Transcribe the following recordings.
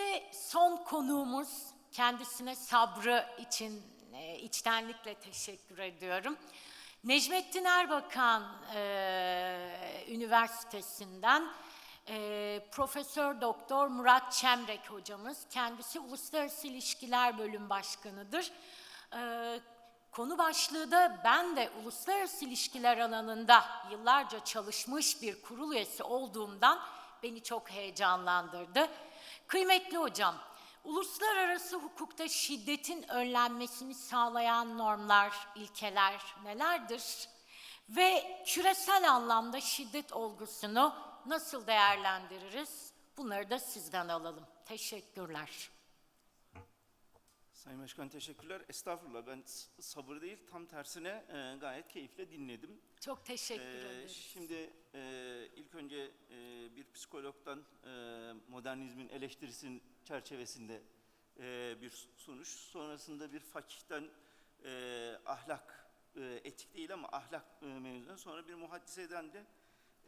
Şimdi son konuğumuz kendisine sabrı için e, içtenlikle teşekkür ediyorum. Necmettin Erbakan e, Üniversitesi'nden e, Profesör Doktor Murat Çemrek hocamız. Kendisi Uluslararası İlişkiler Bölüm Başkanıdır. E, Konu başlığı da ben de uluslararası ilişkiler alanında yıllarca çalışmış bir kurul üyesi olduğumdan beni çok heyecanlandırdı. Kıymetli hocam, uluslararası hukukta şiddetin önlenmesini sağlayan normlar, ilkeler nelerdir? Ve küresel anlamda şiddet olgusunu nasıl değerlendiririz? Bunları da sizden alalım. Teşekkürler. Sayın Başkan teşekkürler. Estağfurullah ben sabır değil tam tersine e, gayet keyifle dinledim. Çok teşekkür E, ederiz. şimdi e, ilk önce e, bir psikologdan e, modernizmin eleştirisinin çerçevesinde e, bir sunuş. Sonrasında bir fakihten e, ahlak, e, etik değil ama ahlak e, mevzusundan sonra bir muhaddiseden de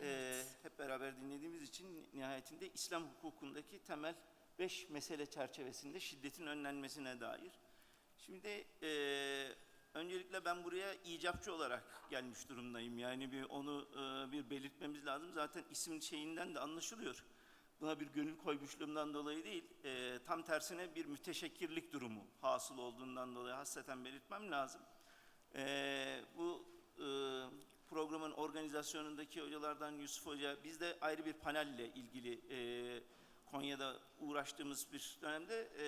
e, hep beraber dinlediğimiz için nihayetinde İslam hukukundaki temel beş mesele çerçevesinde şiddetin önlenmesine dair. Şimdi e, öncelikle ben buraya icapçı olarak gelmiş durumdayım. Yani bir onu e, bir belirtmemiz lazım. Zaten isim şeyinden de anlaşılıyor. Buna bir gönül koymuşluğumdan dolayı değil, e, tam tersine bir müteşekkirlik durumu hasıl olduğundan dolayı hasreten belirtmem lazım. E, bu e, programın organizasyonundaki hocalardan Yusuf Hoca, biz de ayrı bir panelle ilgili e, Konya'da uğraştığımız bir dönemde e,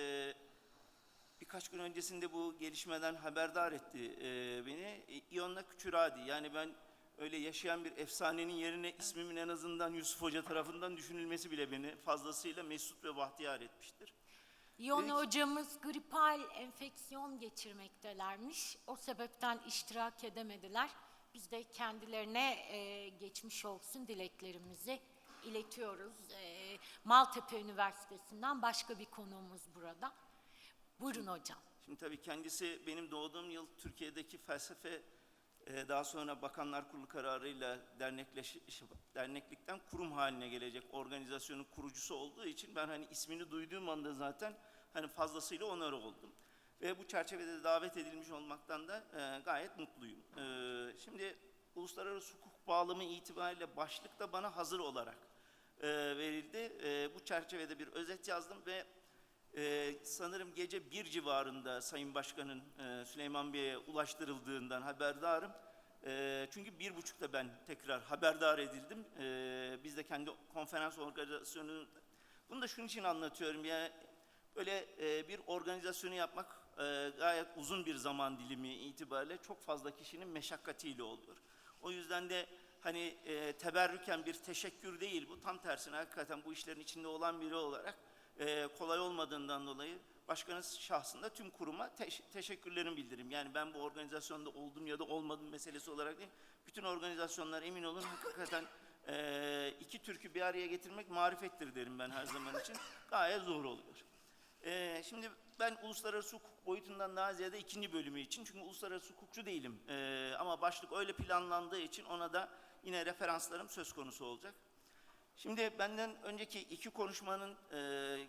birkaç gün öncesinde bu gelişmeden haberdar etti e, beni. E, İonna Küçüradi yani ben öyle yaşayan bir efsanenin yerine ismimin en azından Yusuf Hoca tarafından düşünülmesi bile beni fazlasıyla mesut ve bahtiyar etmiştir. İyon Peki. hocamız gripal enfeksiyon geçirmektelermiş. O sebepten iştirak edemediler. Biz de kendilerine e, geçmiş olsun dileklerimizi iletiyoruz. E, Maltepe Üniversitesi'nden başka bir konuğumuz burada. Buyurun hocam. Şimdi tabii kendisi benim doğduğum yıl Türkiye'deki felsefe e, daha sonra Bakanlar Kurulu kararıyla dernekleş, derneklikten kurum haline gelecek organizasyonun kurucusu olduğu için ben hani ismini duyduğum anda zaten hani fazlasıyla onur oldum. Ve bu çerçevede davet edilmiş olmaktan da e, gayet mutluyum. E, şimdi uluslararası hukuk bağlamı itibariyle başlık da bana hazır olarak e, verildi. E, bu çerçevede bir özet yazdım ve ee, sanırım gece bir civarında Sayın Başkan'ın e, Süleyman Bey'e ulaştırıldığından haberdarım. Ee, çünkü bir buçukta ben tekrar haberdar edildim. Ee, biz de kendi konferans organizasyonu, bunu da şunun için anlatıyorum. Yani böyle e, bir organizasyonu yapmak e, gayet uzun bir zaman dilimi itibariyle çok fazla kişinin meşakkatiyle oluyor. O yüzden de hani e, teberrüken bir teşekkür değil bu. Tam tersine hakikaten bu işlerin içinde olan biri olarak e, kolay olmadığından dolayı başkanın şahsında tüm kuruma teş- teşekkürlerimi bildirim. Yani ben bu organizasyonda oldum ya da olmadım meselesi olarak değil. Bütün organizasyonlar emin olun hakikaten e, iki Türk'ü bir araya getirmek marifettir derim ben her zaman için. Gayet zor oluyor. E, şimdi ben uluslararası hukuk boyutundan daha ziyade ikinci bölümü için çünkü uluslararası hukukçu değilim. E, ama başlık öyle planlandığı için ona da yine referanslarım söz konusu olacak. Şimdi benden önceki iki konuşmanın e,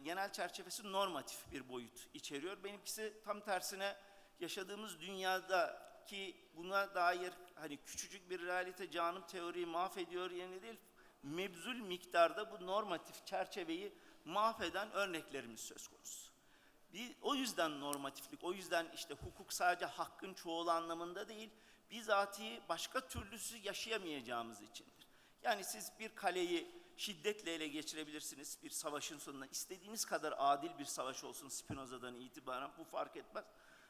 genel çerçevesi normatif bir boyut içeriyor. Benimkisi tam tersine yaşadığımız dünyadaki buna dair hani küçücük bir realite canım teoriyi mahvediyor yerine değil, mebzul miktarda bu normatif çerçeveyi mahveden örneklerimiz söz konusu. Bir, o yüzden normatiflik, o yüzden işte hukuk sadece hakkın çoğulu anlamında değil, bizatihi başka türlüsü yaşayamayacağımız içindir. Yani siz bir kaleyi şiddetle ele geçirebilirsiniz bir savaşın sonunda. istediğiniz kadar adil bir savaş olsun Spinoza'dan itibaren bu fark etmez.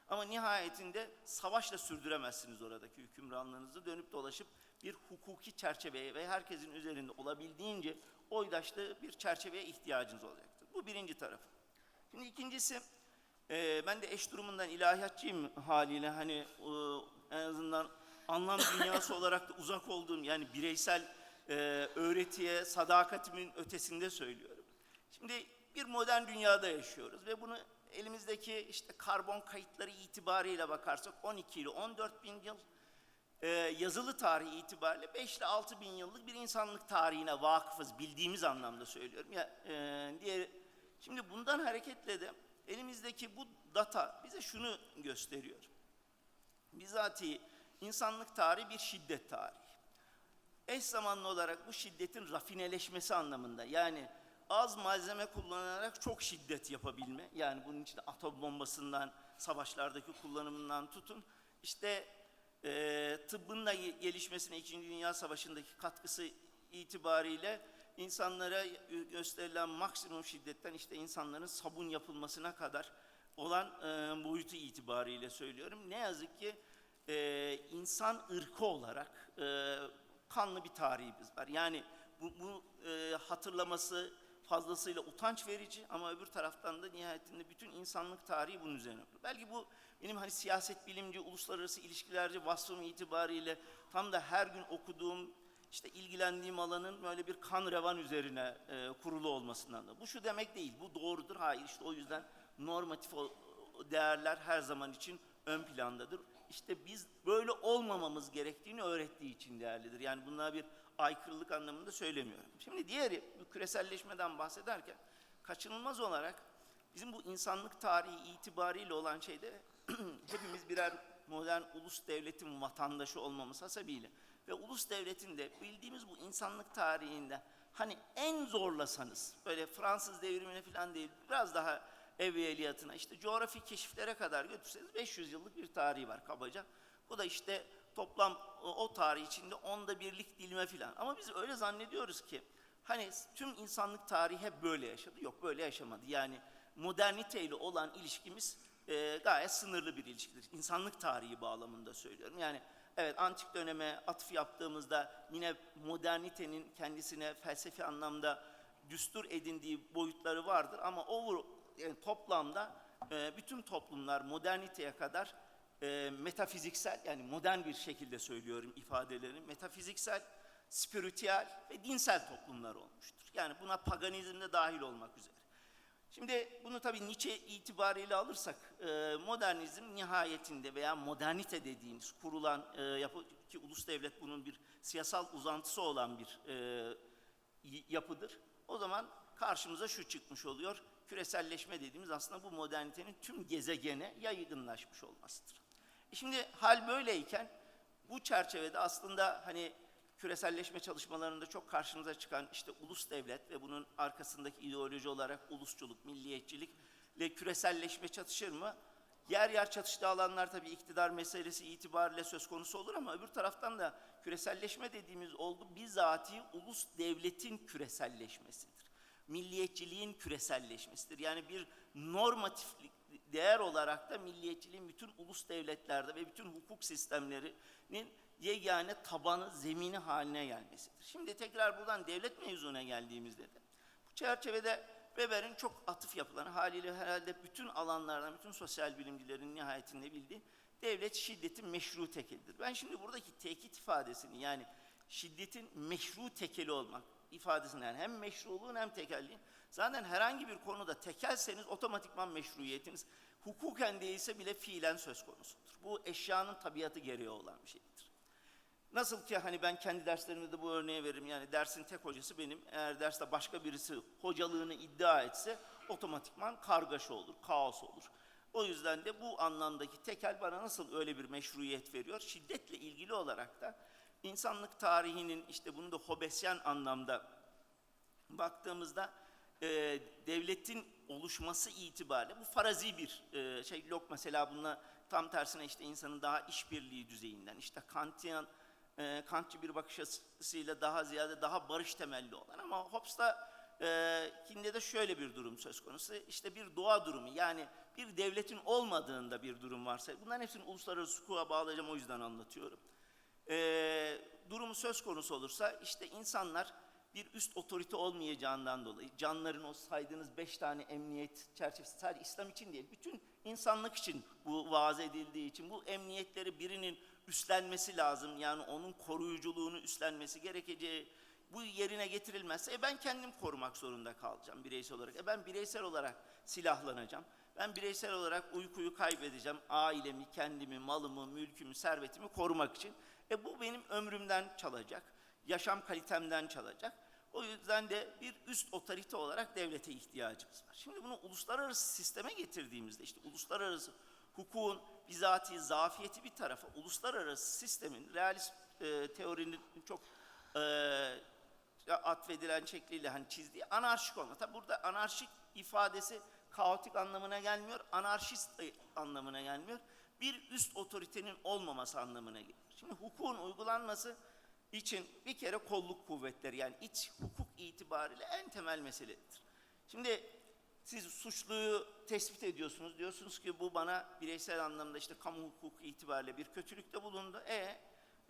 Ama nihayetinde savaşla sürdüremezsiniz oradaki hükümranlığınızı dönüp dolaşıp bir hukuki çerçeveye ve herkesin üzerinde olabildiğince oydaşlı bir çerçeveye ihtiyacınız olacaktır. Bu birinci tarafı. Şimdi ikincisi, e, ben de eş durumundan ilahiyatçıyım haliyle hani e, en azından anlam dünyası olarak da uzak olduğum yani bireysel e, öğretiye sadakatimin ötesinde söylüyorum. Şimdi bir modern dünyada yaşıyoruz ve bunu elimizdeki işte karbon kayıtları itibariyle bakarsak 12 ile 14 bin yıl e, yazılı tarihi itibariyle 5 ile 6 bin yıllık bir insanlık tarihine vakıfız bildiğimiz anlamda söylüyorum. Ya, e, diğer Şimdi bundan hareketle de elimizdeki bu data bize şunu gösteriyor. Bizatihi insanlık tarihi bir şiddet tarihi. Eş zamanlı olarak bu şiddetin rafineleşmesi anlamında yani az malzeme kullanarak çok şiddet yapabilme yani bunun için atom bombasından savaşlardaki kullanımından tutun işte e, tıbbın da ge- gelişmesine İkinci Dünya Savaşı'ndaki katkısı itibariyle insanlara gösterilen maksimum şiddetten işte insanların sabun yapılmasına kadar olan e, boyutu itibariyle söylüyorum. Ne yazık ki e, insan ırkı olarak e, kanlı bir tarihimiz var. Yani bu, bu e, hatırlaması fazlasıyla utanç verici ama öbür taraftan da nihayetinde bütün insanlık tarihi bunun üzerine kurulu. Belki bu benim hani siyaset bilimci, uluslararası ilişkilerci vasfım itibariyle tam da her gün okuduğum, işte ilgilendiğim alanın böyle bir kan revan üzerine e, kurulu olmasından da. Bu şu demek değil, bu doğrudur. Hayır işte o yüzden normatif değerler her zaman için ön plandadır. İşte biz böyle olmamamız gerektiğini öğrettiği için değerlidir. Yani bunlar bir aykırılık anlamında söylemiyorum. Şimdi diğeri bu küreselleşmeden bahsederken kaçınılmaz olarak bizim bu insanlık tarihi itibariyle olan şeyde hepimiz birer modern ulus devletin vatandaşı olmamız hasebiyle ve ulus devletin de bildiğimiz bu insanlık tarihinde hani en zorlasanız böyle Fransız devrimine falan değil biraz daha evveliyatına işte coğrafi keşiflere kadar götürseniz 500 yıllık bir tarihi var kabaca. Bu da işte toplam o, o tarih içinde onda birlik dilime filan. Ama biz öyle zannediyoruz ki hani tüm insanlık tarihi hep böyle yaşadı. Yok böyle yaşamadı. Yani moderniteyle olan ilişkimiz e, gayet sınırlı bir ilişkidir. İnsanlık tarihi bağlamında söylüyorum. Yani evet antik döneme atıf yaptığımızda yine modernitenin kendisine felsefi anlamda düstur edindiği boyutları vardır ama over, yani toplamda e, bütün toplumlar moderniteye kadar e, metafiziksel yani modern bir şekilde söylüyorum ifadelerini metafiziksel, spiritüel ve dinsel toplumlar olmuştur. Yani buna paganizm de dahil olmak üzere. Şimdi bunu tabii Nietzsche itibariyle alırsak e, modernizm nihayetinde veya modernite dediğiniz kurulan e, yapı ki ulus devlet bunun bir siyasal uzantısı olan bir e, yapıdır. O zaman karşımıza şu çıkmış oluyor. Küreselleşme dediğimiz aslında bu modernitenin tüm gezegene yaygınlaşmış olmasıdır. E şimdi hal böyleyken bu çerçevede aslında hani küreselleşme çalışmalarında çok karşımıza çıkan işte ulus devlet ve bunun arkasındaki ideoloji olarak ulusçuluk, milliyetçilikle küreselleşme çatışır mı? Yer yer çatıştığı alanlar tabii iktidar meselesi itibariyle söz konusu olur ama öbür taraftan da küreselleşme dediğimiz olgu bizatihi ulus devletin küreselleşmesidir. Milliyetçiliğin küreselleşmesidir. Yani bir normatiflik değer olarak da milliyetçiliğin bütün ulus devletlerde ve bütün hukuk sistemlerinin yegane tabanı, zemini haline gelmesidir. Şimdi tekrar buradan devlet mevzuna geldiğimizde de bu çerçevede Weber'in çok atıf yapılan haliyle herhalde bütün alanlardan, bütün sosyal bilimcilerin nihayetinde bildiği devlet şiddetin meşru tekelidir. Ben şimdi buradaki tekit ifadesini yani şiddetin meşru tekeli olmak ifadesini yani hem meşruluğun hem tekelliğin zaten herhangi bir konuda tekelseniz otomatikman meşruiyetiniz hukuken değilse bile fiilen söz konusudur. Bu eşyanın tabiatı gereği olan bir şeydir. Nasıl ki hani ben kendi derslerimde de bu örneği veririm. Yani dersin tek hocası benim. Eğer derste başka birisi hocalığını iddia etse otomatikman kargaşa olur, kaos olur. O yüzden de bu anlamdaki tekel bana nasıl öyle bir meşruiyet veriyor? Şiddetle ilgili olarak da insanlık tarihinin işte bunu da Hobbesyen anlamda baktığımızda e, devletin oluşması itibariyle bu farazi bir e, şey yok mesela bununla tam tersine işte insanın daha işbirliği düzeyinden işte Kantian e, Kantçı bir bakış açısıyla daha ziyade daha barış temelli olan ama Hobbes'ta e, kinde de şöyle bir durum söz konusu. İşte bir doğa durumu yani bir devletin olmadığında bir durum varsa bunların hepsini uluslararası hukuka bağlayacağım o yüzden anlatıyorum e, durumu söz konusu olursa işte insanlar bir üst otorite olmayacağından dolayı canların o saydığınız beş tane emniyet çerçevesi sadece İslam için değil bütün insanlık için bu vaaz edildiği için bu emniyetleri birinin üstlenmesi lazım yani onun koruyuculuğunu üstlenmesi gerekeceği bu yerine getirilmezse e ben kendim korumak zorunda kalacağım bireysel olarak. E ben bireysel olarak silahlanacağım. Ben bireysel olarak uykuyu kaybedeceğim. Ailemi, kendimi, malımı, mülkümü, servetimi korumak için. E bu benim ömrümden çalacak. Yaşam kalitemden çalacak. O yüzden de bir üst otorite olarak devlete ihtiyacımız var. Şimdi bunu uluslararası sisteme getirdiğimizde işte uluslararası hukukun bizatihi zafiyeti bir tarafa uluslararası sistemin realist e, teorinin çok e, atfedilen şekliyle hani çizdiği anarşik olma. Tabi burada anarşik ifadesi kaotik anlamına gelmiyor, anarşist e, anlamına gelmiyor. Bir üst otoritenin olmaması anlamına geliyor. Şimdi hukukun uygulanması için bir kere kolluk kuvvetleri yani iç hukuk itibariyle en temel meseledir. Şimdi siz suçluyu tespit ediyorsunuz. Diyorsunuz ki bu bana bireysel anlamda işte kamu hukuku itibariyle bir kötülükte bulundu. E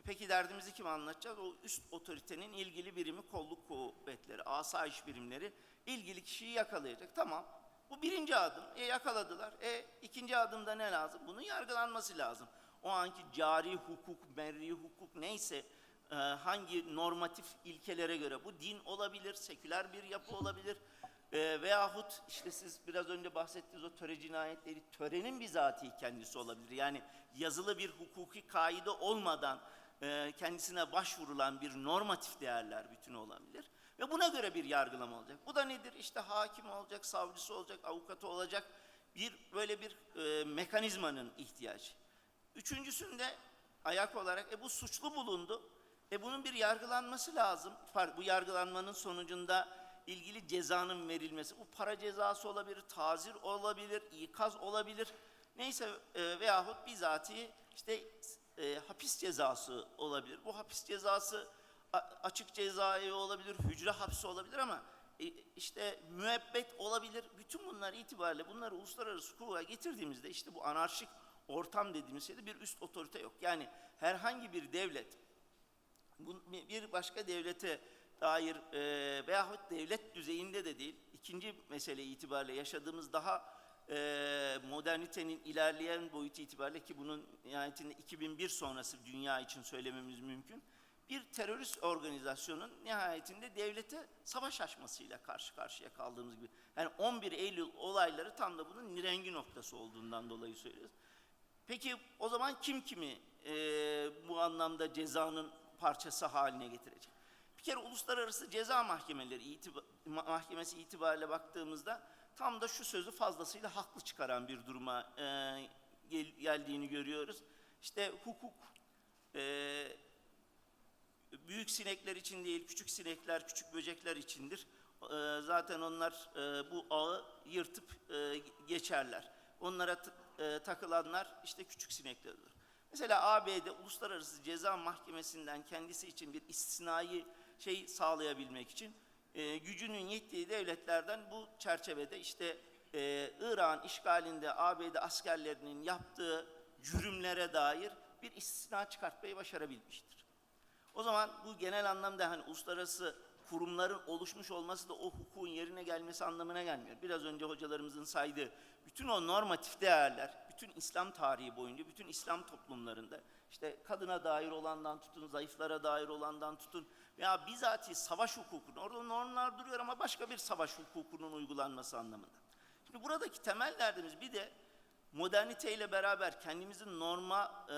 peki derdimizi kime anlatacağız? O üst otoritenin ilgili birimi kolluk kuvvetleri, asayiş birimleri ilgili kişiyi yakalayacak. Tamam. Bu birinci adım. E yakaladılar. E ikinci adımda ne lazım? Bunun yargılanması lazım. O anki cari hukuk, merri hukuk neyse e, hangi normatif ilkelere göre bu din olabilir, seküler bir yapı olabilir e, veyahut işte siz biraz önce bahsettiğiniz o töre cinayetleri törenin bizatihi kendisi olabilir. Yani yazılı bir hukuki kaide olmadan e, kendisine başvurulan bir normatif değerler bütünü olabilir. Ve buna göre bir yargılama olacak. Bu da nedir? İşte hakim olacak, savcısı olacak, avukatı olacak bir böyle bir e, mekanizmanın ihtiyacı. Üçüncüsünde ayak olarak e, bu suçlu bulundu. E bunun bir yargılanması lazım. Bu yargılanmanın sonucunda ilgili cezanın verilmesi. Bu para cezası olabilir, tazir olabilir, ikaz olabilir. Neyse e, veyahut bizatihi işte e, hapis cezası olabilir. Bu hapis cezası açık cezaevi olabilir, hücre hapsi olabilir ama e, işte müebbet olabilir. Bütün bunlar itibariyle bunları uluslararası hukuka getirdiğimizde işte bu anarşik ortam dediğimiz şeyde bir üst otorite yok. Yani herhangi bir devlet bir başka devlete dair e, veyahut devlet düzeyinde de değil, ikinci mesele itibariyle yaşadığımız daha e, modernitenin ilerleyen boyutu itibariyle ki bunun nihayetinde 2001 sonrası dünya için söylememiz mümkün. Bir terörist organizasyonun nihayetinde devlete savaş açmasıyla karşı karşıya kaldığımız gibi. Yani 11 Eylül olayları tam da bunun nirengi noktası olduğundan dolayı söylüyoruz. Peki o zaman kim kimi e, bu anlamda cezanın parçası haline getirecek? Bir kere uluslararası ceza mahkemeleri itiba, ma- mahkemesi itibariyle baktığımızda tam da şu sözü fazlasıyla haklı çıkaran bir duruma e, gel- geldiğini görüyoruz. İşte hukuk e, büyük sinekler için değil, küçük sinekler, küçük böcekler içindir. Ee, zaten onlar e, bu ağı yırtıp e, geçerler. Onlara e, takılanlar işte küçük sineklerdir. Mesela ABD Uluslararası Ceza Mahkemesi'nden kendisi için bir istisnai şey sağlayabilmek için e, gücünün yettiği devletlerden bu çerçevede işte e, Irak'ın işgalinde ABD askerlerinin yaptığı cürümlere dair bir istisna çıkartmayı başarabilmiştir. O zaman bu genel anlamda hani uluslararası kurumların oluşmuş olması da o hukukun yerine gelmesi anlamına gelmiyor. Biraz önce hocalarımızın saydığı bütün o normatif değerler, bütün İslam tarihi boyunca, bütün İslam toplumlarında işte kadına dair olandan tutun, zayıflara dair olandan tutun veya bizatihi savaş hukukunu, orada normlar duruyor ama başka bir savaş hukukunun uygulanması anlamında. Şimdi buradaki temel derdimiz bir de moderniteyle beraber kendimizin norma, e,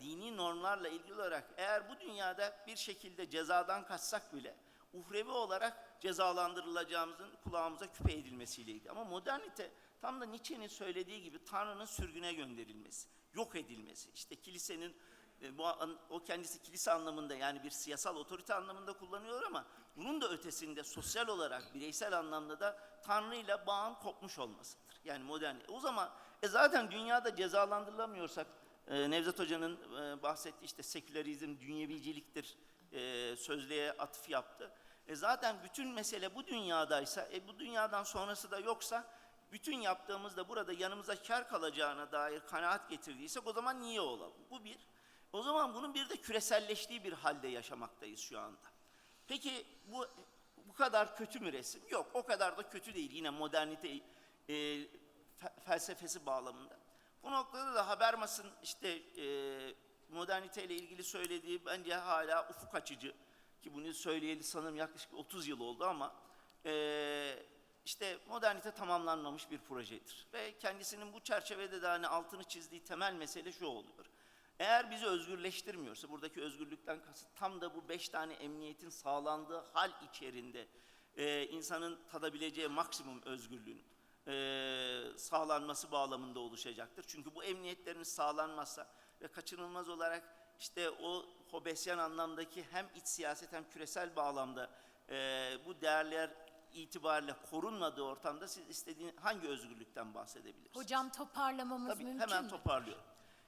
dini normlarla ilgili olarak eğer bu dünyada bir şekilde cezadan kaçsak bile uhrevi olarak cezalandırılacağımızın kulağımıza küpe edilmesiyle ilgili. Ama modernite tam da Nietzsche'nin söylediği gibi Tanrı'nın sürgüne gönderilmesi, yok edilmesi. İşte kilisenin e, bu o kendisi kilise anlamında yani bir siyasal otorite anlamında kullanıyor ama bunun da ötesinde sosyal olarak bireysel anlamda da Tanrı ile bağın kopmuş olmasıdır. Yani modern. O zaman e zaten dünyada cezalandırılamıyorsak e, Nevzat Hoca'nın e, bahsettiği işte sekülerizm, dünyeviciliktir e, sözlüğe atıf yaptı. E zaten bütün mesele bu dünyadaysa, e bu dünyadan sonrası da yoksa bütün yaptığımızda burada yanımıza kar kalacağına dair kanaat getirdiysek o zaman niye olalım? Bu bir. O zaman bunun bir de küreselleştiği bir halde yaşamaktayız şu anda. Peki bu bu kadar kötü mü resim? Yok, o kadar da kötü değil. Yine modernite e, fe- felsefesi bağlamında. Bu noktada da Habermas'ın işte e, moderniteyle ilgili söylediği bence hala ufuk açıcı ki bunu söyleyeli sanırım yaklaşık 30 yıl oldu ama e, işte modernite tamamlanmamış bir projedir. Ve kendisinin bu çerçevede de hani altını çizdiği temel mesele şu oluyor. Eğer bizi özgürleştirmiyorsa, buradaki özgürlükten kasıt tam da bu beş tane emniyetin sağlandığı hal içerisinde e, insanın tadabileceği maksimum özgürlüğün e, sağlanması bağlamında oluşacaktır. Çünkü bu emniyetlerin sağlanmazsa ve kaçınılmaz olarak işte o Hobbesian anlamdaki hem iç siyaset hem küresel bağlamda e, bu değerler itibariyle korunmadığı ortamda siz istediğiniz hangi özgürlükten bahsedebilirsiniz? Hocam toparlamamız Tabii mümkün hemen mü? toparlıyorum.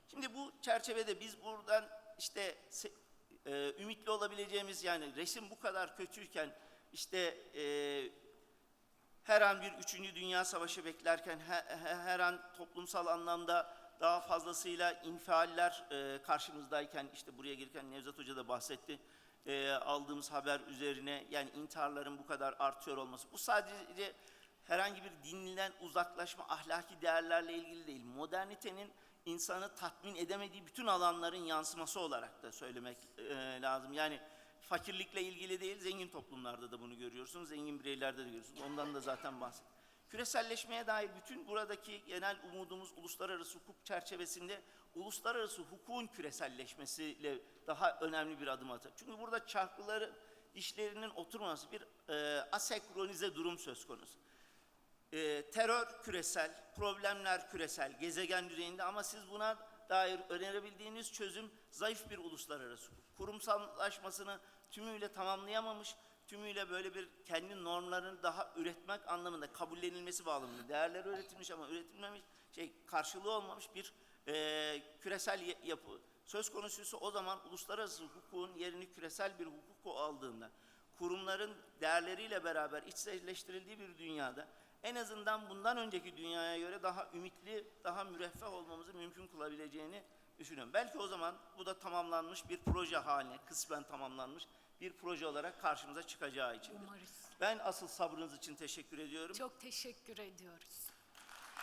Şimdi bu çerçevede biz buradan işte e, ümitli olabileceğimiz yani resim bu kadar kötüyken işte e, her an bir üçüncü dünya savaşı beklerken he- he- her an toplumsal anlamda daha fazlasıyla infialler e, karşımızdayken işte buraya gelirken Nevzat Hoca da bahsetti e, aldığımız haber üzerine yani intiharların bu kadar artıyor olması bu sadece herhangi bir dinden uzaklaşma ahlaki değerlerle ilgili değil modernitenin insanı tatmin edemediği bütün alanların yansıması olarak da söylemek e, lazım yani fakirlikle ilgili değil, zengin toplumlarda da bunu görüyorsunuz, zengin bireylerde de görüyorsunuz. Ondan da zaten bahsettim. Küreselleşmeye dair bütün buradaki genel umudumuz uluslararası hukuk çerçevesinde uluslararası hukukun küreselleşmesiyle daha önemli bir adım atar. Çünkü burada çarkları dişlerinin oturması bir e, asenkronize durum söz konusu. E, terör küresel, problemler küresel, gezegen düzeyinde ama siz buna dair önerebildiğiniz çözüm zayıf bir uluslararası hukuk. Kurumsallaşmasını tümüyle tamamlayamamış, tümüyle böyle bir kendi normlarını daha üretmek anlamında kabullenilmesi bağlamında değerler üretilmiş ama üretilmemiş, şey karşılığı olmamış bir e, küresel yapı. Söz konusuysa o zaman uluslararası hukukun yerini küresel bir hukuk aldığında, kurumların değerleriyle beraber içselleştirildiği bir dünyada en azından bundan önceki dünyaya göre daha ümitli, daha müreffeh olmamızı mümkün kılabileceğini düşünüyorum. Belki o zaman bu da tamamlanmış bir proje haline, kısmen tamamlanmış bir proje olarak karşımıza çıkacağı için. Umarız. Ben asıl sabrınız için teşekkür ediyorum. Çok teşekkür ediyoruz.